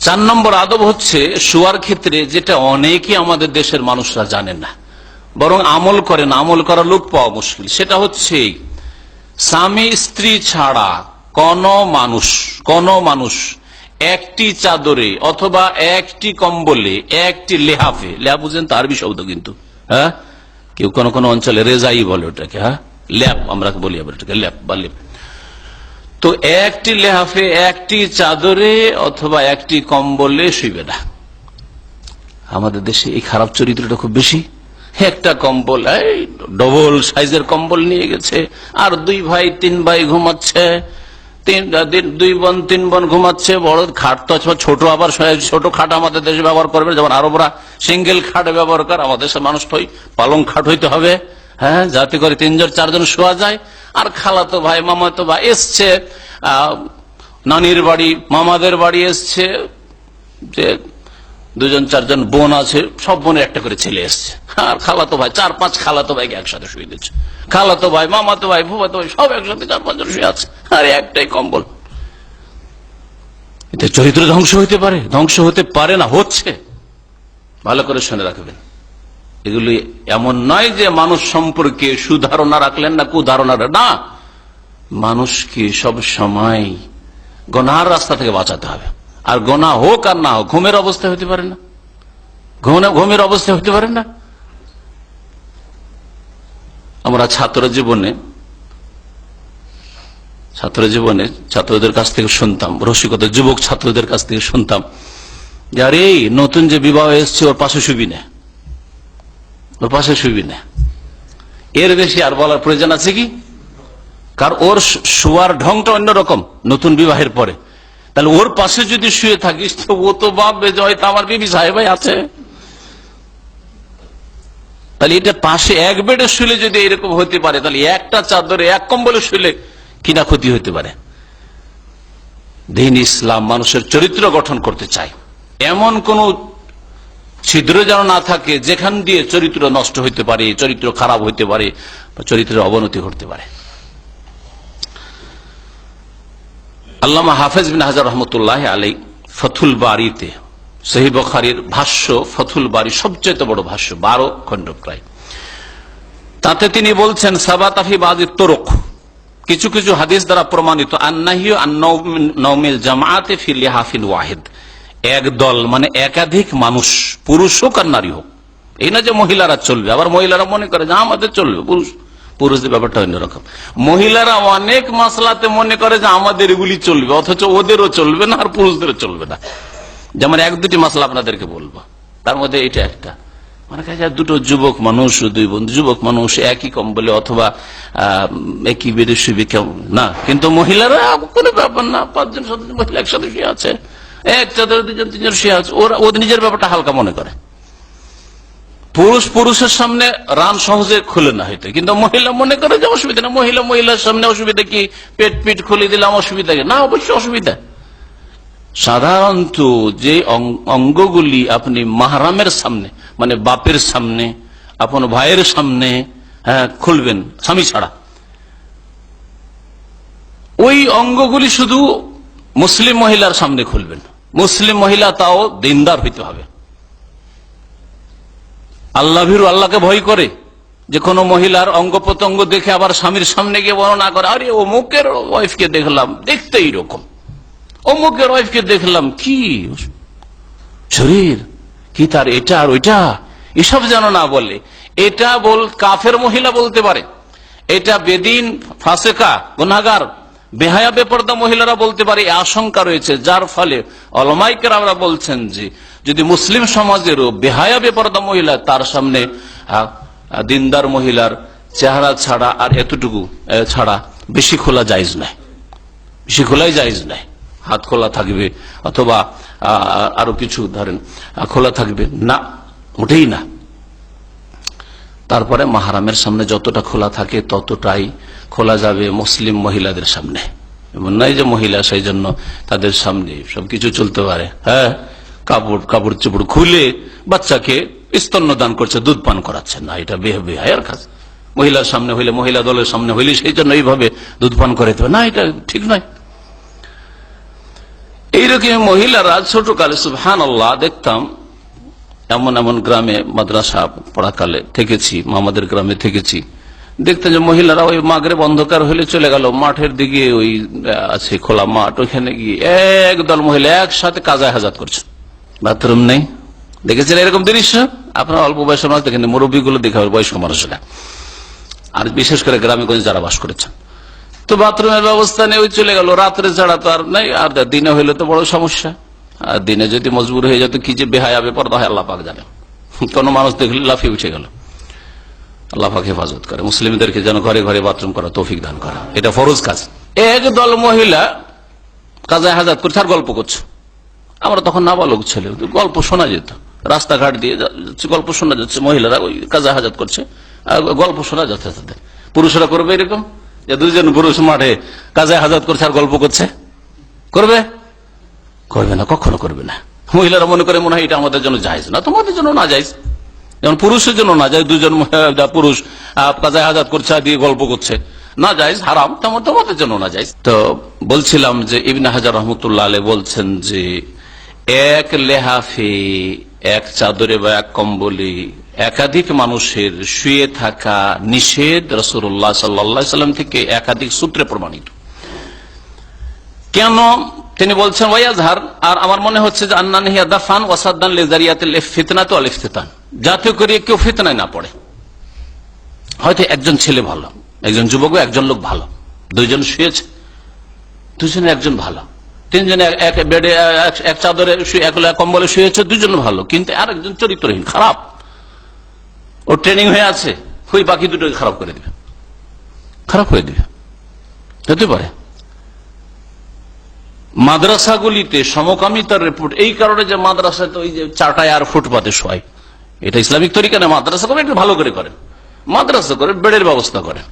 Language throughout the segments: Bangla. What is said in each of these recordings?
চার নম্বর আদব হচ্ছে শোয়ার ক্ষেত্রে যেটা অনেকে আমাদের দেশের মানুষরা জানে না। বরং আমল করে না আমল করা লোক পাওয়া মুশকিল। সেটা হচ্ছে স্বামী স্ত্রী ছাড়া কোন মানুষ কোন মানুষ একটি চাদরে অথবা একটি কম্বলে, একটি লেহাফে, লেহা বুঝেন তো আরবি শব্দ কিন্তু হ্যাঁ? কেউ কোন কোন অঞ্চলে রেজাই বলে ওটাকে হ্যাঁ? ল্যাপ আমরা বলি আবার এটাকে ল্যাপ বা লেপ। তো একটি লেহাফে, একটি চাদরে অথবা একটি কম্বলে শুইবে না। আমাদের দেশে এই খারাপ চরিত্রটা খুব বেশি। একটা কম্বল, এই ডবল সাইজের কম্বল নিয়ে গেছে। আর দুই ভাই, তিন ভাই ঘুমাচ্ছে। তিন দুই বোন, তিন বোন ঘুমাচ্ছে। বড় খাট তো ছোট আবার ছোট খাট আমাদের দেশে ব্যবহার করবে যেমন আরবরা সিঙ্গেল খাট ব্যবহার করে আমাদের দেশের মানুষ ওই পালং খাট হইতে হবে। হ্যাঁ যাতে করে তিনজন, চারজন শোয়া যায়। আর খালাতো ভাই, মামাতো ভাই এসছে নানির বাড়ি, মামাদের বাড়ি এসছে, যে দুজন, চারজন বোন আছে, সব বোনের একটা করে ছেলে এসছে। আর খালাতো ভাই, চার, পাঁচ খালাতো ভাইকে একসাথে শুয়ে দিচ্ছে। খালাতো ভাই, মামাতো ভাই, ফুফাতো ভাই, সব একসাথে চার, পাঁচজন শুয়ে আছে। আর একটাই কম্বল। এতে চরিত্র ধ্বংস হইতে পারে? ধ্বংস হতে পারে না, হচ্ছে। ভালো করে শুনে রাখবেন। এগুলি এমন নয় যে মানুষ সম্পর্কে সুধারণা রাখলেন না, কুধারণা না, মানুষকে সব সময় গনার রাস্তা থেকে বাঁচাতে হবে। আর গোনা হোক আর না হোক, ঘুমের অবস্থা হতে পারে না। ঘুমে- ঘুমের অবস্থা হতে পারে না। আমরা ছাত্র জীবনে ছাত্র জীবনে ছাত্রদের কাছ থেকে শুনতাম, রসিকতা যুবক ছাত্রদের কাছ থেকে শুনতাম যে, আরে, নতুন যে বিবাহ এসছে, ওর পাশে শুবি না। পাশে শুবি না। এর বেশি আর বলার প্রয়োজন আছে কি? কার ওর শোয়ার ঢংটা অন্যরকম নতুন বিবাহের পরে। তাহলে ওর পাশে যদি শুয়ে থাকিস তো ও তো ভাববে যে হয়তো আমার বিবি সাহেবাই আছে। তাহলে এটা পাশে এক বেডে শুলে যদি এরকম হতে পারে, তাহলে একটা চাদরে এক কম্বলে শুলে কিনা ক্ষতি হতে পারে? দিন ইসলাম মানুষের চরিত্র গঠন করতে চায়। এমন কোন ছিদ্র যেন না থাকে, যেখান দিয়ে চরিত্র নষ্ট হইতে পারে, চরিত্র খারাপ হইতে পারে, বা চরিত্রের অবনতি ঘটতে পারে। আল্লামা হাফেজ বিন হাজার রহমতুল্লাহ আলাই ফথুল বাড়িতে সহি বখারির ভাষ্য ফথুল বাড়ি সবচেয়ে বড় ভাষ্য, বারো খণ্ড প্রায়। তাতে তিনি বলছেন সাবাতাফি বাজি তোরক। কিছু কিছু হাদিস দ্বারা প্রমাণিত আন্নাহিও নৌমিল জামাতে ফিল হাফিল ওয়াহিদ। এক দল মানে একাধিক মানুষ পুরুষ হোক আর নারী হোক। এই না যে মহিলারা চলবে আবার মহিলারা মনে করে যে আমাদের চলবে পুরুষ পুরুষদের ব্যাপারটা অন্যরকম মহিলারা অনেক মাসলাতে মনে করে যে আমাদের এগুলি চলবে অথচ ওদেরও চলবে না আর পুরুষদেরও চলবে না। যেমন এক দুটি মাসলা আপনাদেরকে বলব। তার মধ্যে এটা একটা। মানে দুটো যুবক মানুষ দুই বন্ধু যুবক মানুষ একই কম্বলে অথবা আহ, একই কেমন না কিন্তু মহিলারা কোনো ব্যাপার না পাঁচজন সাতজন মহিলা একসাথে আছে। এক চাদর দুজন তিনজন শুয়ে আছে। ওরা, ওদের নিজের ব্যাপারটা হালকা মনে করে। পুরুষ পুরুষের সামনে রান সহজে খুলে না হইতে। কিন্তু মহিলা মনে করে যে অসুবিধা না। মহিলা মহিলার সামনে অসুবিধা কি? পেট পিট খুলে দিলাম, অসুবিধা না, অবশ্যই অসুবিধা। সাধারণত যে অঙ্গগুলি আপনি মাহারামের সামনে মানে বাপের সামনে, আপন ভাইয়ের সামনে হ্যাঁ খুলবেন, স্বামী ছাড়া। ওই অঙ্গগুলি শুধু মুসলিম মহিলার সামনে খুলবেন। মুসলিম মহিলা তাও দিনদার হইতে হবে। আল্লাহ ভীরু আল্লাহকে ভয় করে যে কোনো মহিলার অঙ্গ প্রত্যঙ্গ দেখে আবার স্বামীর সামনে গিয়ে বর্ণনা করে, আরে, অমুকের ওয়াইফকে দেখলাম দেখতে এইরকম অমুকের ওয়াইফকে দেখলাম, কি শরীর, কি তার এটা আর ওইটা? এসব যেন না বলে। এটা বল, কাফের মহিলা বলতে পারে। এটা বেদিন, ফাঁসেকা গুনাগার বেহায়া, বেপর্দা মহিলারা বলতে পারে আশঙ্কা রয়েছে, যার ফলে অলমাইকের আমরা বলছেন যে, যদি মুসলিম সমাজেরও বেহায়া, বেপর্দা মহিলা তার সামনে দিনদার মহিলার চেহারা ছাড়া আর এতটুকু ছাড়া বেশি খোলা যাইজ নাই। বেশি খোলাই যাইজ নাই। হাত খোলা থাকবে, অথবা আরও কিছু ধরেন খোলা থাকবে। না, মোটেই না। তারপরে মাহারামের সামনে যতটা খোলা থাকে ততটাই খোলা যাবে মুসলিম মহিলাদের সামনে। এমন নয় যে মহিলা সেই জন্য তাদের সামনে সবকিছু চলতে পারে। হ্যাঁ কাপড় কাপড় চোপড় খুলে বাচ্চাকে স্তন্য দান করছে, দুধ পান করাচ্ছে না, এটা বেহ বেহায়ার কাজ। মহিলার সামনে হইলে, মহিলা দলের সামনে হইলে সেই জন্য এইভাবে দুধ পান করাইতে হবে না, এটা ঠিক নয়। এইরকম মহিলারা ছোটকালে সুহান আল্লাহ দেখতাম এমন এমন গ্রামে মাদ্রাসা পড়াকালে থেকেছি, মামাদের গ্রামে থেকেছি। দেখতে যে মহিলারা ওই মাগরে অন্ধকার হলে চলে গেল, মাঠের দিকে ওই আছে খোলা মাঠ, ওইখানে গিয়ে একদল মহিলা একসাথে কাজা হাজাত করছে। বাথরুম নেই। দেখেছেন এরকম দৃশ্য? আপনার অল্প বয়সের মানুষ দেখেন মুরব্বী গুলো দেখে বয়স্ক মানুষেরা। আর বিশেষ করে গ্রামে গঞ্জে যারা বাস করেছেন। তো বাথরুমের ব্যবস্থা নেই, ওই চলে গেল। রাত্রে ছাড়া তো আর নেই, আর দিনে হইলে তো বড় সমস্যা। দিনে যদি মজবুর হয়ে যেত, কি যে বেহায় হবে পর্দা হয় আল্লাহ জানে। কোন মানুষ দেখলে লাফিয়ে উঠে গেল। আল্লাহ পাক হেফাজত করে। মুসলিমদেরকে যেন ঘরে ঘরে বাথরুম করা তৌফিক দান করা এটা ফরজ কাজ। এক দল মহিলা কাজায় হাজাত করছে আর গল্প করছে। আমরা তখন নাবালক ছেলে, গল্প শোনা যেত। রাস্তাঘাট দিয়ে গল্প শোনা যাচ্ছে, মহিলারা ওই কাজা হাজাত করছে। গল্প শোনা যাচ্ছে তাদের পুরুষরা করবে এরকম? যে দুজন পুরুষ মাঠে কাজায় হাজাত করছে আর গল্প করছে। করবে? করবে না, কখনো করবে না। মহিলারা মনে করে মনে হয় এটা আমাদের জন্য যাইজ না, তোমাদের জন্য না যাইজ যেমন পুরুষের জন্য না যায় দুজন পুরুষ কাজায় হাজাত করছে দিয়ে গল্প করছে। না যাইজ হারাম, তেমন তোমাদের জন্য না যাইজ তো বলছিলাম যে ইবনে হাজার রহমতুল্লাহ আলী বলছেন যে, এক লেহাফে, এক চাদরে বা এক কম্বলে, একাধিক মানুষের শুয়ে থাকা নিষেধ রসুল্লাহ সাল্লা সাল্লাম থেকে একাধিক সূত্রে প্রমাণিত। কেন তিনি বলছেন ওয়াজহার আর আমার মনে হচ্ছে যে আন্নান হিয়া দাফান ওয়াসাদ্দান লেজারিয়াতেল ফিতনা তো আলিফতেতান যাতে করে কেউ ফিতনায় না পড়ে। হয়তো একজন ছেলে ভালো, একজন যুবক একজন লোক ভালো, দুইজন শুয়েছে দুজনে একজন ভালো, তিনজনে এক- বেডে, এক- চাদরে এক কম্বলে শুয়েছে, দুজন ভালো, কিন্তু আর একজন চরিত্রহীন, খারাপ। ও ট্রেনিং হয়ে আছে ওই বাকি দুটোকে খারাপ করে দিবে। খারাপ হয়ে দিবে। হতে পারে। মাদ্রাসাগুলিতে সমকামিতার রিপোর্ট এই কারণে যে মাদ্রাসাতে ওই যে চাটায় আর ফুটপাতে শোয় এটা ইসলামিক তরিকা না, মাদ্রাসা করে একটু ভালো করে করেন। মাদ্রাসা করে বেডের ব্যবস্থা করেন।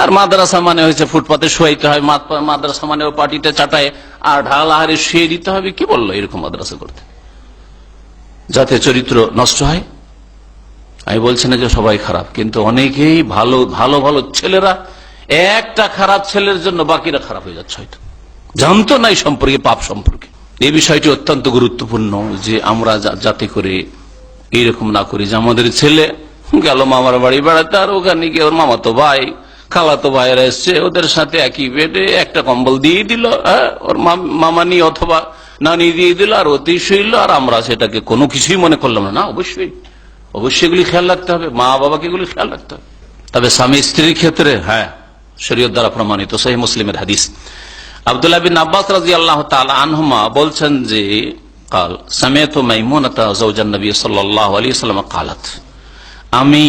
আর মাদ্রাসা মানে হয়েছে ফুটপাতে শোয়াইতে হয় মাদ্রাসা মানে ও পাটিতে চাটায়, আর ঢাল আহারে শুয়ে দিতে হবে, কি বলল এরকম মাদ্রাসা করতে? যাতে চরিত্র নষ্ট হয়। আমি বলছি না যে সবাই খারাপ, কিন্তু অনেকেই ভালো ভালো ভালো ছেলেরা, একটা খারাপ ছেলের জন্য বাকিরা খারাপ হয়ে যাচ্ছে হয়তো। জানতো না এই সম্পর্কে পাপ সম্পর্কে। এই বিষয়টি অত্যন্ত গুরুত্বপূর্ণ যে আমরা যাতে করে এইরকম না করি যে আমাদের ছেলে গেল মামার বাড়ি বেড়াতে আর ওখানে গিয়ে ওর মামা তো ভাই খালাতো ভাইয়েরা এসছে ওদের সাথে একই বেডে একটা কম্বল দিয়ে দিল হ্যাঁ, ওর মাম- মামানি অথবা নানি দিয়ে দিল আর অতি শুইল আর আমরা সেটাকে কোনো কিছুই মনে করলাম না। না অবশ্যই। অবশ্যই এগুলি খেয়াল রাখতে হবে মা বাবাকে এগুলি খেয়াল রাখতে হবে। তবে স্বামী স্ত্রীর ক্ষেত্রে হ্যাঁ শরীয়ত দ্বারা প্রমাণিত সেই মুসলিমের হাদিস। আবদুল্লাহ বিন আব্বাস রাজি আল্লাহ আনহুমা বলছেন যে, কাল সমেত মাইমুনতা জৌজান নবী সাল্লাহ সাল্লাম কালাত। আমি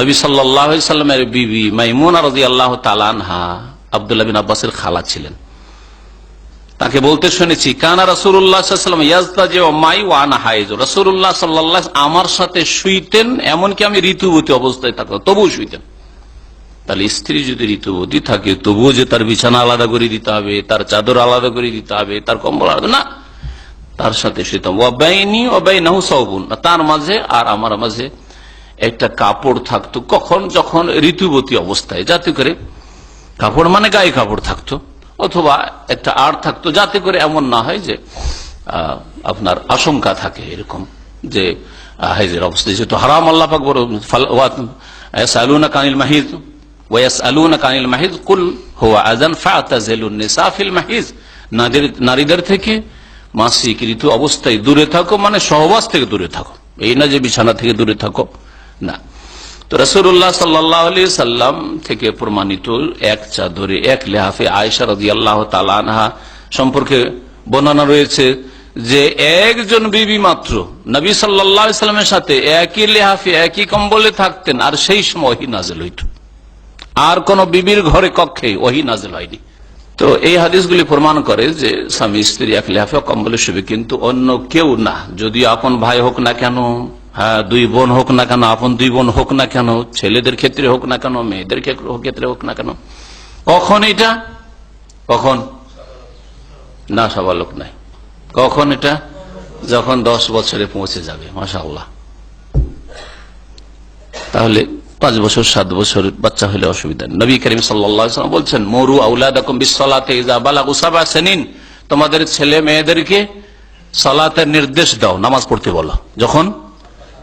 নবী সাল্লামের বিবি মাইমুনা রাজি আল্লাহ আনহা আবদুল্লাহ বিন আব্বাসের খালা ছিলেন। তাকে বলতে শুনেছি, কানা রসুল্লাহাম মাই ওয়ানা হাইজ। রসুল্লাহ সাল্লাহ আমার সাথে শুইতেন, এমনকি আমি ঋতুবতী অবস্থায় থাকতাম, তবুও শুইতেন। তাহলে স্ত্রী যদি ঋতুবতী থাকে, তবুও যে তার বিছানা আলাদা করে দিতে হবে, তার চাদর আলাদা করে দিতে হবে, তার কম্বল আলাদা, না। তার সাথে শুইতাম ওয়াবাইনি ওয়াবাই নাহু সৌবুন তার মাঝে আর আমার মাঝে একটা কাপড় থাকতো, কখন? যখন ঋতুবতী অবস্থায়। যাতে করে কাপড় মানে গায়ে কাপড় থাকতো, অথবা একটা আর থাকতো, যাতে করে এমন না হয় যে আপনার আশঙ্কা থাকে এরকম যে হাইজের অবস্থা যেহেতু হারাম, আল্লাহ পাক বড় ইয়াসআলুনা কানিল মাহিদ। ওয়াসআলুনা কানিল মাহিদ কুল হুয়া আযান ফাতাজিলুন নিসা ফিল মাহিজ নারীদের- থেকে মাসিক ঋতু অবস্থায় দূরে থাকো মানে সহবাস থেকে দূরে থাকো। এই না যে বিছানা থেকে দূরে থাকো, না। তো রসুল্লাহ সাল্লি সাল্লাম থেকে প্রমাণিত এক চাদরে, এক লেহাফে আয়সা রাজি আল্লাহ তালানহা সম্পর্কে বর্ণনা রয়েছে যে একজন বিবি মাত্র নবী সাল্লাহ সাল্লামের সাথে একই লেহাফে, একই কম্বলে থাকতেন আর সেই সময় নাজেল হইত। আর কোন বিবির ঘরে কক্ষে ওহি নাজেল হয়নি। তো এই হাদিসগুলি প্রমাণ করে যে স্বামী, স্ত্রী এক লেহাফে কম্বলে শুবে, কিন্তু অন্য কেউ না। যদি আপন ভাই হোক না কেন হ্যাঁ দুই বোন হোক না কেন, আপন দুই বোন হোক না কেন, ছেলেদের ক্ষেত্রে হোক না কেন, মেয়েদের ক্ষেত্রে- ক্ষেত্রে হোক না কেন, কখন এটা? কখন? না, সবালোক নাই। কখন এটা? যখন দশ বছরে পৌঁছে যাবে মাসা তাহলে পাঁচ বছর, সাত বছর বাচ্চা হলে অসুবিধা। নবী করিম সাল্লাম বলছেন, মরু আউলাদাকুম বিশ্বলাতে সেনিন। তোমাদের ছেলে মেয়েদেরকে সালাতের নির্দেশ দাও, নামাজ পড়তে বলো। যখন?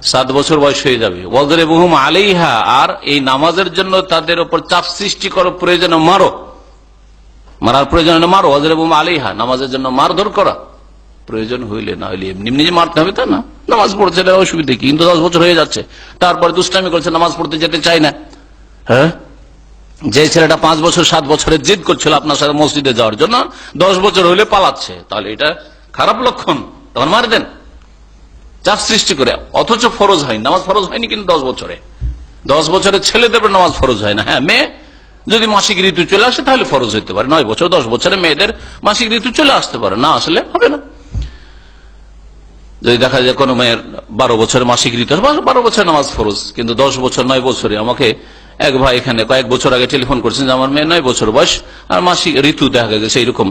সাত বছর বয়স হয়ে যাবে। ওজরে বহুম আলিহা আর এই নামাজের জন্য তাদের উপর চাপ সৃষ্টি করো, প্রয়োজনে মারো। মারার প্রয়োজন মারো। ওজরে বহুম আলিহা নামাজের জন্য মারধর করা। প্রয়োজন হইলে না হইলে এমনি এমনি মারতে হবে তা না। নামাজ পড়ছে এটা অসুবিধা কি? কিন্তু দশ বছর হয়ে যাচ্ছে। তারপরে দুষ্টামি করছে, নামাজ পড়তে যেতে চায় না। হ্যাঁ? যে ছেলেটা পাঁচ বছর, সাত বছরের জিদ করছিল আপনার সাথে মসজিদে যাওয়ার জন্য, দশ বছর হইলে পালাচ্ছে। তাহলে এটা খারাপ লক্ষণ। তখন মার দেন। চাপ সৃষ্টি করে। অথচ ফরজ হয়নি। নামাজ ফরজ হয়নি কিন্তু দশ বছরে। দশ বছরের ছেলেদের উপর নামাজ ফরজ হয় না। হ্যাঁ মেয়ে, যদি মাসিক ঋতু চলে আসে তাহলে ফরজ হইতে পারে। নয় বছর, দশ বছরে মেয়েদের মাসিক ঋতু চলে আসতে পারে। না আসলে হবে না। যদি দেখা যায় কোনো মেয়ের বারো বছরের মাসিক ঋতু বারো বছর নামাজ ফরজ, কিন্তু দশ বছর নয় বছরে আমাকে এক ভাই এখানে কয়েক বছর আগে টেলিফোন করছেন যে আমার মেয়ে নয় বছর বয়স আর মাসিক ঋতু দেখা গেছে এইরকম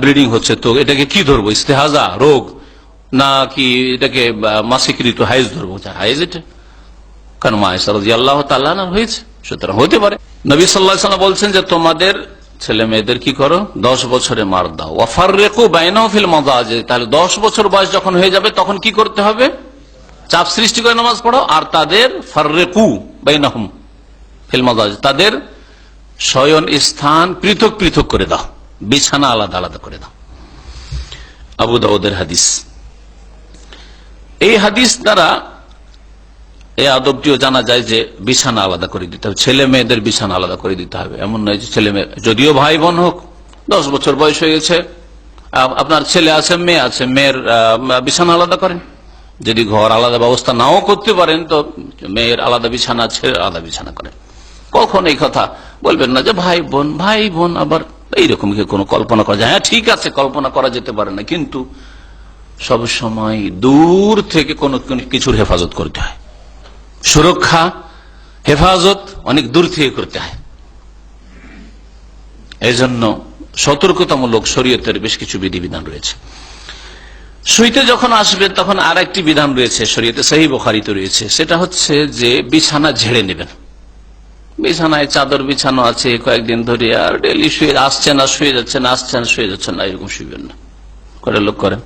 ব্লিডিং হচ্ছে। তো এটাকে কি ধরবো? ইস্তেহাজা? রোগ? না কি এটাকে মাসিক ঋতু? হাইজ ধরবো? হাইজ এটা। কারণ মায়েশা রাজি আল্লাহ তাল্লাহ হয়েছে, সুতরাং হতে পারে। নবী সাল্লাহ বলছেন যে তোমাদের ছেলে মেয়েদের কি করো? দশ বছরে মার দাও। ওয়াফার রেকু বাইনফিল মজা তাহলে দশ বছর বয়স যখন হয়ে যাবে, তখন কি করতে হবে? চাপ সৃষ্টি করে নামাজ পড়ো, আর তাদের ফার্রেকু বাইনহম ফিল তাদের শয়ন স্থান পৃথক পৃথক করে দাও। বিছানা আলাদা আলাদা করে দাও। আবু দাউদের হাদিস। এই হাদিস দ্বারা এই আদবটিও জানা যায় যে বিছানা আলাদা করে দিতে হবে। ছেলে মেয়েদের বিছানা আলাদা করে দিতে হবে। এমন নয় যে ছেলে মেয়ে যদিও ভাই বোন হোক, দশ বছর বয়স হয়ে গেছে আপনার ছেলে আছে, মেয়ে আছে, মেয়ের বিছানা আলাদা করেন। যদি ঘর আলাদা ব্যবস্থা নাও করতে পারেন, তো মেয়ের আলাদা বিছানা, ছেলের আলাদা বিছানা করেন কখন এই কথা বলবেন না যে ভাই বোন ভাই বোন আবার এইরকম কি কোনো কল্পনা করা যায়? হ্যাঁ ঠিক আছে, কল্পনা করা যেতে পারে না, কিন্তু সব সময় দূর থেকে কোনো কোনো কিছুর হেফাজত করতে হয়। সুরক্ষা, হেফাজত অনেক দূর থেকে করতে হয়। এই জন্য সতর্কতামূলক শরীয়তের বেশ কিছু বিধিবিধান রয়েছে। শুইতে যখন আসবে তখন আর একটি বিধান রয়েছে শরীয়তে সেই বখারিতে রয়েছে। সেটা হচ্ছে যে বিছানা ঝেড়ে নেবেন। বিছানায় চাদর বিছানো আছে, কয়েকদিন ধরে আর ডেলি শুয়ে আসছে না, শুয়ে যাচ্ছে না, আসছে না, শুয়ে যাচ্ছে না, এরকম শুইবেন না। করে লোক করেন?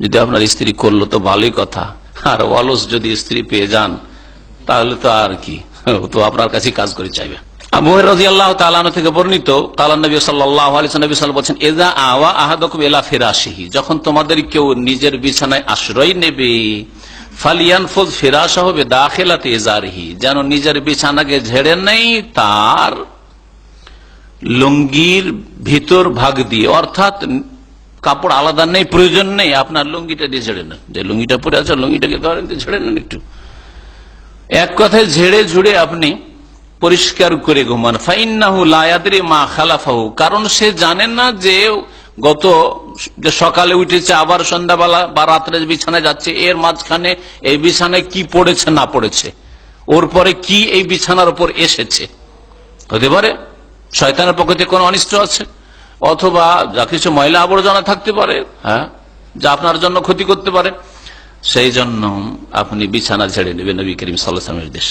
যদি আপনার স্ত্রী করল তো ভালোই কথা। আর অলস যদি স্ত্রী পেয়ে যান তাহলে তো আর কি। তো আপনার কাছে কাজ করে চাইবে। নিজের যেন নিজের বিছানাকে ঝেড়ে নেই তার লুঙ্গির ভিতর ভাগ দিয়ে। অর্থাৎ কাপড় আলাদা নেই, প্রয়োজন নেই, আপনার লুঙ্গিটা দিয়ে ঝেড়ে নেন। যে লুঙ্গিটা পরে আছে, লুঙ্গিটাকে ধরেন ঝেড়ে নেন একটু। এক কথায় ঝেড়ে ঝুড়ে আপনি পরিষ্কার করে ঘুমান। ফাইন্নাহু লায়াদরি মা খালাফাহু। কারণ সে জানেন না যে গত সকালে উঠেছে, আবার সন্ধ্যাবেলা বা রাত্রে বিছানায় যাচ্ছে, এর মাঝখানে এই বিছানায় কি পড়েছে, না পড়েছে? ওর পরে কি এই বিছানার উপর এসেছে? হতে পারে শয়তানের পক্ষ কোনো অনিষ্ট আছে? অথবা যা কিছু ময়লা আবর্জনা থাকতে পারে হ্যাঁ যা আপনার জন্য ক্ষতি করতে পারে। সেই জন্য আপনি বিছানা ছেড়ে নেবেন নবী করিম সাল্লাহ দেশ।